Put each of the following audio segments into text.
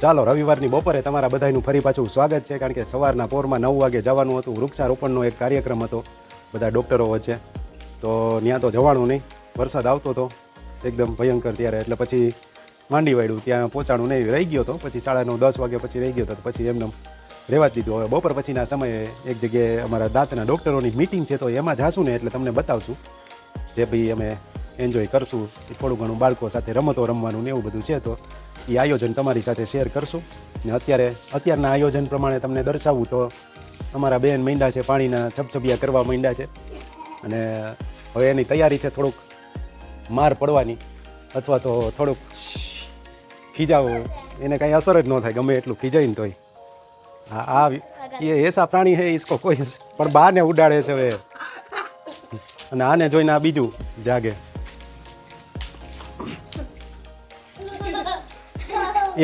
ચાલો, રવિવારની બપોરે તમારા બધાનું ફરી પાછું સ્વાગત છે, કારણ કે સવારના પોરમાં નવ વાગે જવાનું હતું. વૃક્ષારોપણનો એક કાર્યક્રમ હતો. બધા ડૉક્ટરો વચ્ચે. તો ત્યાં તો જવાનું નહીં. વરસાદ આવતો હતો એકદમ ભયંકર ત્યારે. એટલે પછી માંડી વાળ્યું. ત્યાં પહોંચાણું નહીં, રહી ગયો હતો પછી સાડા નવ, દસ વાગે પછી રહી ગયો હતો પછી એમને રહેવા જ દીધું. હવે બપોર પછીના સમયે એક જગ્યાએ અમારા દાંતના ડૉક્ટરોની મિટિંગ છે, તો એમાં જાશું ને એટલે તમને બતાવશું. જે ભાઈ અમે એન્જોય કરશું. થોડું ઘણું બાળકો સાથે રમતો રમવાનું ને એવું બધું છે તો એ આયોજન તમારી સાથે શેર કરશું. ને અત્યારે અત્યારના આયોજન પ્રમાણે તમને દર્શાવું તો અમારા બેન મીંડા છે પાણીના છબછબિયા કરવા મીંડા છે. અને હવે એની તૈયારી છે થોડુંક માર પડવાની અથવા તો થોડુંક ખીજાવો. એને કાંઈ અસર જ ન થાય ગમે એટલું ખીજાઈને તોય. હા આ એ એસા પ્રાણી હે ઈસકો કોઈ પણ બહારને ઉડાડે છે હવે. અને આને જોઈને આ બીજું જાગે.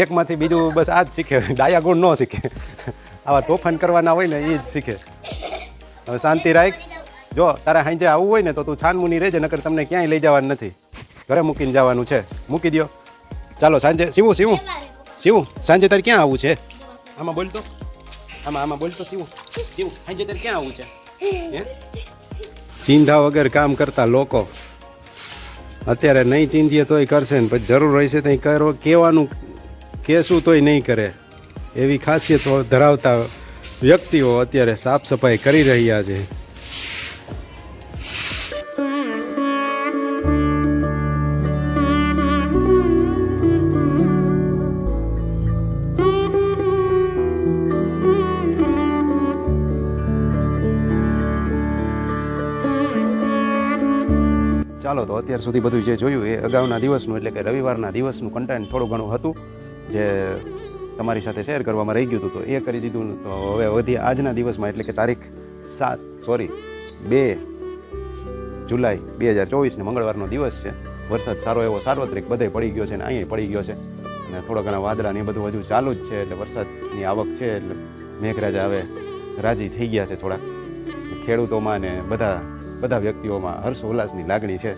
એકમાંથી બીજું બસ આ જ શીખે. ડાયા ગુણ ન શીખે. આવા તોફાન કરવાના હોય ને એ જ શીખે. હવે શાંતિ રાખ. જો તારે સાંજે આવવું હોય ને તો તું છાનમુની રહેજે, નકર તમને ક્યાંય લઈ જવાનું નથી. ઘરે મૂકીને જવાનું છે. મૂકી દો ચાલો, સાંજે સીવું સીવું. સીવું. સાંજે તારે ક્યાં આવવું છે? આમાં બોલતો આમાં આમાં બોલતો સીવું. શિવું સાંજે તારે ક્યાં આવવું છે? ચીંધા વગર કામ કરતા લોકો. અત્યારે નહીં ચીંધીએ તોય કરશે ને પછી જરૂર રહેશે તો કરો. કહેવાનું કહેશું તોય નહીં કરે. એવી ખાસિયત ધરાવતા વ્યક્તિઓ અત્યારે સાફ સફાઈ કરી રહ્યા છે. ચાલો તો અત્યાર સુધી બધું જે જોયું એ અગાઉના દિવસનું, એટલે કે રવિવારના દિવસનું કન્ટેન્ટ થોડું ઘણું હતું. જે તમારી સાથે શેર કરવામાં રહી ગયું હતું, તો એ કરી દીધું. તો હવે વધી આજના દિવસમાં, એટલે કે તારીખ સાત, સોરી, બે જુલાઈ બે હજાર ચોવીસને મંગળવારનો દિવસ છે. વરસાદ સારો એવો સાર્વત્રિક બધે પડી ગયો છે ને અહીંયા પડી ગયો છે. અને થોડા ઘણા વાદળા ને બધું હજુ ચાલુ જ છે, એટલે વરસાદની આવક છે, એટલે મેઘરાજા હવે રાજી થઈ ગયા છે થોડા. ખેડૂતોમાં ને બધા બધા વ્યક્તિઓમાં હર્ષ ઉલ્લાસની લાગણી છે.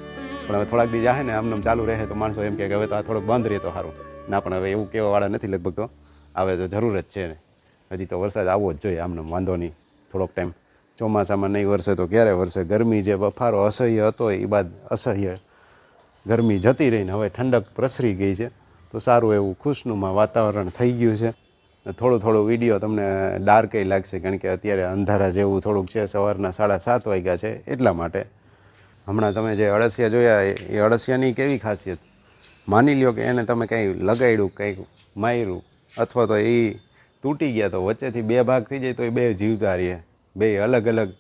પણ હવે થોડાક દી જાહે ને આમનામ ચાલુ રહે તો માણસો એમ કે હવે તો આ થોડોક બંધ રહે તો સારું ના, પણ હવે એવું કહેવાવાળા નથી લગભગ તો. આવે તો જરૂર જ છે હજી તો વરસાદ આવવો જ જોઈએ, આમને વાંધો નહીં. થોડોક ટાઈમ ચોમાસામાં નહીં વરસે તો ક્યારે વરસે? ગરમી જે બફારો અસહ્ય હતો એ બાદ અસહ્ય. ગરમી જતી રહીને હવે ઠંડક પ્રસરી ગઈ છે. તો સારું એવું ખુશનુમાં વાતાવરણ થઈ ગયું છે. થોડું થોડું વીડિયો તમને ડાર્કય લાગશે, કારણ કે અત્યારે અંધારા જેવું થોડુંક છે. સવારના સાડા સાત વાગ્યા છે એટલા માટે. હમણાં તમે જે અળસિયા જોયા, એ અળસિયાની કેવી ખાસિયત? માની લ્યો કે એને તમે કંઈ લગાડ્યું, કંઈક માર્યું, અથવા તો એ તૂટી ગયા તો વચ્ચેથી બે ભાગ થઈ જાય તો એ બે જીવતા રહીએ બે અલગ અલગ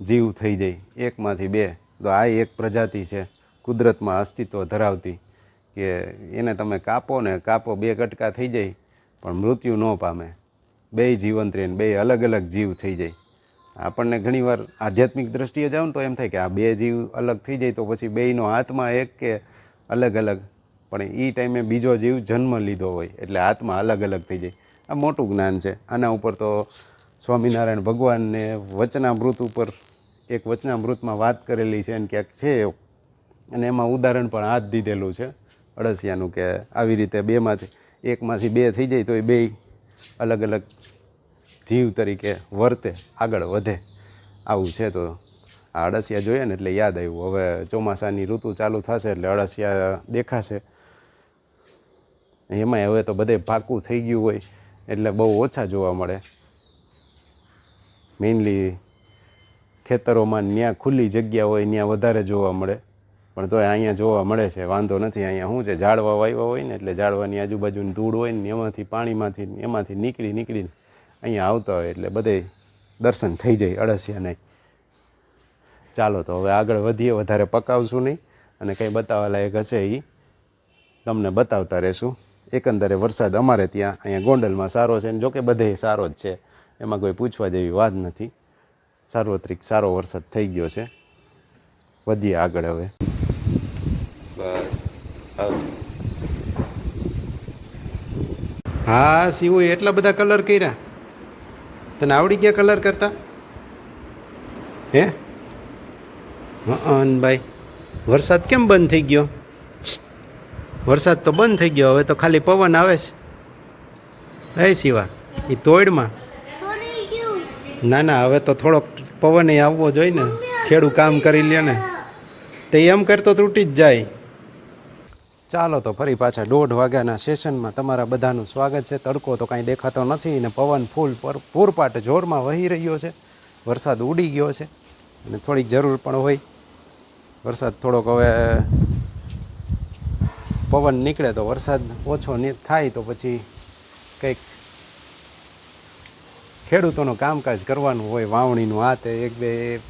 જીવ થઈ જાય, એકમાંથી બે. તો આ એક પ્રજાતિ છે, કુદરતમાં અસ્તિત્વ ધરાવતી કે એને તમે કાપો ને કાપો, બે કટકા થઈ જાય, પણ મૃત્યુ ન પામે. બે જીવંત રહીને બે અલગ અલગ જીવ થઈ જાય. આપણને ઘણીવાર આધ્યાત્મિક દ્રષ્ટિએ જાઓ ને તો એમ થાય કે આ બે જીવ અલગ થઈ જાય તો પછી બેયનો આત્મા એક કે અલગ અલગ. પણ એ ટાઈમે બીજો જીવ જન્મ લીધો હોય એટલે આત્મા અલગ અલગ થઈ જાય. આ મોટું જ્ઞાન છે. આના ઉપર તો સ્વામિનારાયણ ભગવાનને વચનામૃત ઉપર એક વચનામૃતમાં વાત કરેલી છે અને ક્યાંક છે એવું. અને એમાં ઉદાહરણ પણ હાથ દીધેલું છે. અળસિયાનું કે આવી રીતે બેમાંથી, એકમાંથી બે થઈ જાય તો એ બે અલગ અલગ જીવ તરીકે વર્તે, આગળ વધે. આવું છે તો આ અળસિયા જોઈએ ને એટલે યાદ આવ્યું. હવે ચોમાસાની ઋતુ ચાલુ થશે એટલે અળસિયા દેખાશે. એમાંય હવે તો બધે પાકું થઈ ગયું હોય, એટલે બહુ ઓછા જોવા મળે. મેઇનલી ખેતરોમાં ત્યાં ખુલ્લી જગ્યા હોય ત્યાં વધારે જોવા મળે. પણ તોય અહીંયા જોવા મળે છે, વાંધો નથી. અહીંયા શું છે, ઝાડવા વાવ્યા હોય ને એટલે ઝાડવાની આજુબાજુની ધૂળ હોય ને એમાંથી પાણીમાંથી એમાંથી નીકળી નીકળીને અહીંયા આવતા હોય, એટલે બધે દર્શન થઈ જાય અળસિયાને ચાલો તો હવે આગળ વધીએ, વધારે પકાવશું નહીં. અને કંઈ બતાવવા લાયક હશે એ તમને બતાવતા રહેશું. એકંદરે વરસાદ અમારે ત્યાં અહીંયા ગોંડલમાં સારો છે ને જોકે બધે સારો જ છે. એમાં કોઈ પૂછવા જેવી વાત નથી. સાર્વત્રિક સારો વરસાદ થઈ ગયો છે. વધીએ આગળ હવે. બસ હા શિવું એટલા બધા કલર કર્યા. તને આવડી ગયા કલર કરતા? હે? હં ભાઈ, વરસાદ કેમ બંધ થઈ ગયો? વરસાદ તો બંધ થઈ ગયો, હવે તો ખાલી પવન આવે છે. એ શિવા એ તોડમાં? ના ના, હવે તો થોડોક પવન આવવો જોઈએ ને. ખેડૂ કામ કરી લે ને. તે એમ કરતો તૂટી જ જાય. ચાલો તો ફરી પાછા દોઢ વાગ્યાના સેશનમાં તમારા બધાનું સ્વાગત છે. તડકો તો કાંઈ દેખાતો નથી ને પવન ફૂલ પર, પૂરપાટ જોરમાં વહી રહ્યો છે. વરસાદ ઉડી ગયો છે અને થોડીક જરૂર પણ હોય. વરસાદ થોડોક હવે પવન નીકળે તો વરસાદ ઓછો થાય તો પછી કંઈક ખેડૂતોનું કામકાજ કરવાનું હોય, વાવણીનું, આ તે એક બે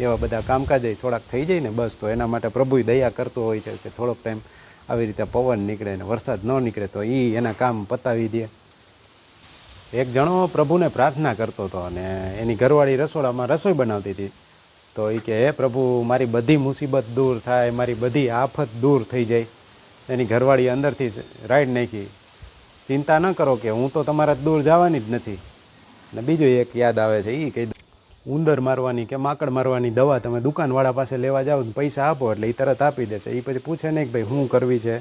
એવા બધા કામકાજ થોડાક થઈ જાય ને બસ, તો એના માટે પ્રભુએ દયા કરતો હોય છે કે થોડોક ટાઈમ આવી રીતે પવન નીકળે ને વરસાદ ન નીકળે તો એ એના કામ પતાવી દે. એક જણો પ્રભુને પ્રાર્થના કરતો હતો અને એની ઘરવાળી રસોડામાં રસોઈ બનાવતી હતી. તો એ કે, હે પ્રભુ, મારી બધી મુસીબત દૂર થાય, મારી બધી આફત દૂર થઈ જાય. એની ઘરવાળી અંદરથી રાઈડ નાખી. ચિંતા ન કરો કે હું તો તમારા દૂર જવાની જ નથી. ને બીજું એક યાદ આવે છે એ કહી ઉંદર મારવાની કે માકડ મારવાની દવા તમે દુકાનવાળા પાસે લેવા જાઓ પૈસા આપો એટલે એ તરત આપી દેશે એ પછી પૂછે નહીં કે ભાઈ શું કરવી છે?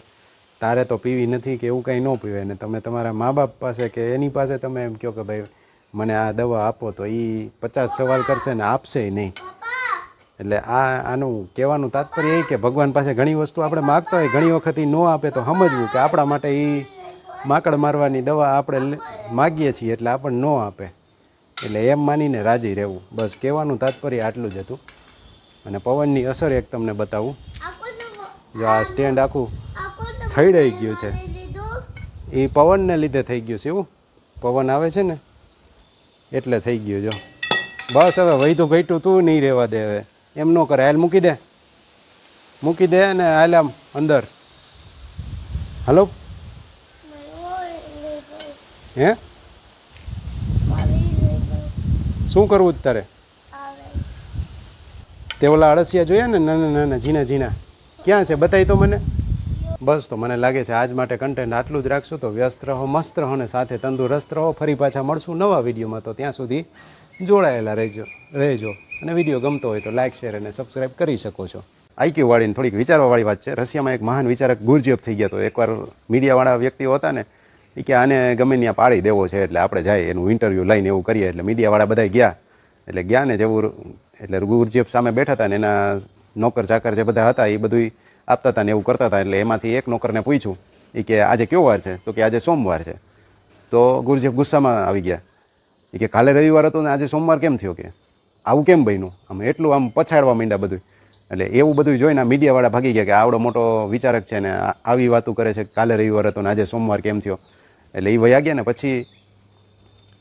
તારે તો પીવી નથી કે એવું કંઈ ન પીવે ને તમે તમારા મા બાપ પાસે કે એની પાસે તમે એમ કહો કે ભાઈ, મને આ દવા આપો. તો એ પચાસ સવાલ કરશે ને આપશે નહીં. એટલે આ આનું કહેવાનું તાત્પર્ય એ કે ભગવાન પાસે ઘણી વસ્તુ આપણે માગતા હોય, ઘણી વખત એ ન આપે તો સમજવું કે આપણા માટે એ માકડ મારવાની દવા આપણે માગીએ છીએ એટલે આપણને ન આપે. એટલે એમ માનીને રાજી રહેવું. બસ કહેવાનું તાત્પર્ય આટલું જ હતું. અને પવનની અસર એક તમને બતાવું. જો આ સ્ટેન્ડ આખું થઈ ગયું છે. એ પવનને લીધે થઈ ગયું છે એવું? પવન આવે છે ને? એટલે થઈ ગયું જો. બસ હવે વૈધું ઘટ્યું તું નહીં રહેવા દે હવે. એમ ન કરે. હાલ મૂકી દે. મૂકી દે અને હાલ આમ અંદર. હલો? હે? શું કરવું તારે તે ઓલા અળસિયા જોઈએ ને નાના નાના ઝીણા ઝીણા. ક્યાં છે? બતાવી તો મને. બસ તો મને લાગે છે આજ માટે કન્ટેન્ટ આટલું જ રાખશું તો વ્યસ્ત રહો, મસ્ત રહો ને સાથે તંદુરસ્ત રહો. ફરી પાછા મળશું નવા વિડીયોમાં તો ત્યાં સુધી જોડાયેલા રહેજો રહેજો. અને વીડિયો ગમતો હોય તો લાઇક શેર અને સબસ્ક્રાઈબ કરી શકો છો. આઈક્યુ વાળીને થોડીક વિચારવાવાળી વાત છે. રશિયામાં એક મહાન વિચારક ગુરજીએફ થઈ ગયા તો એકવાર મીડિયાવાળા વ્યક્તિઓ હતા ને, એ કે આને ગમે ત્યાં પાડી દેવો છે એટલે આપણે જાય એનું ઇન્ટરવ્યૂ લઈને એવું કરીએ એટલે મીડિયાવાળા બધા ગયા. એટલે ગયા ને જેવું એટલે ગુરજીએફ સામે બેઠા હતા ને એના નોકર ચાકર જે બધા હતા એ બધું આપતા હતા ને એવું કરતા હતા એટલે એમાંથી એક નોકરને પૂછ્યું, એ કે આજે કયો વાર છે? તો કે આજે સોમવાર છે. તો ગુરજીએફ ગુસ્સામાં આવી ગયા. એ કે કાલે રવિવાર હતો ને આજે સોમવાર કેમ થયો કે? આવું કેમ બન્યું? આમ એટલું આમ પછાડવા માંડ્યા બધું એટલે એવું બધું જોઈને મીડિયાવાળા ભાગી ગયા કે આવડો મોટો વિચારક છે ને આવી વાતો કરે છે કાલે રવિવાર હતો ને આજે સોમવાર કેમ થયો? એટલે એ વયા ગયા ને પછી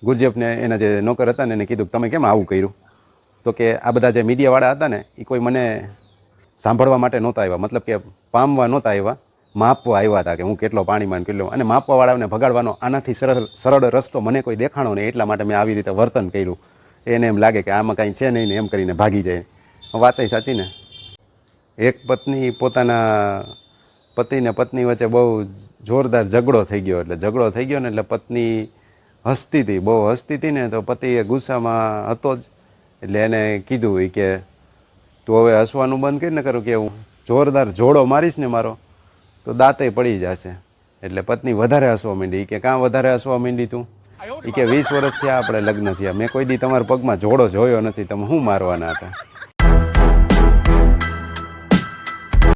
ગુરજેફને એના જે નોકર હતા ને એને કીધું તમે કેમ આવું કર્યું? તો કે આ બધા જે મીડિયાવાળા હતા ને એ કોઈ મને સાંભળવા માટે નહોતા આવ્યા. મતલબ કે પામવા નહોતા આવ્યા. માપવા આવ્યા હતા કે હું કેટલો પાણીમાં કેટલો અને માપવાવાળાને ભગાડવાનો આનાથી સરળ સરળ રસ્તો મને કોઈ દેખાણો નહીં, એટલા માટે મેં આવી રીતે વર્તન કર્યું. એને એમ લાગે કે આમાં કાંઈ છે નહીં ને એમ કરીને ભાગી જાય. વાત સાચી ને? એક પત્ની પોતાના પતિ ને પત્ની વચ્ચે બહુ જોરદાર ઝઘડો થઈ ગયો એટલે ઝઘડો થઈ ગયો ને એટલે પત્ની હસતી હતી, બહુ હસતી હતી ને તો પતિએ ગુસ્સામાં હતો જ. એટલે એને કીધું કે, તું હવે હસવાનું બંધ કરીને કરું કે હું જોરદાર જોડો મારીશ ને મારો. તો દાંતે પડી જશે. એટલે પત્ની વધારે હસવા માંડી. કે, કાં વધારે હસવા માંડી તું? એ કે, વીસ વર્ષ થયા આપણે લગ્ન થયા. મેં કોઈ દી તમારા પગમાં જોડો જોયો નથી. તમે શું મારવાના હતા?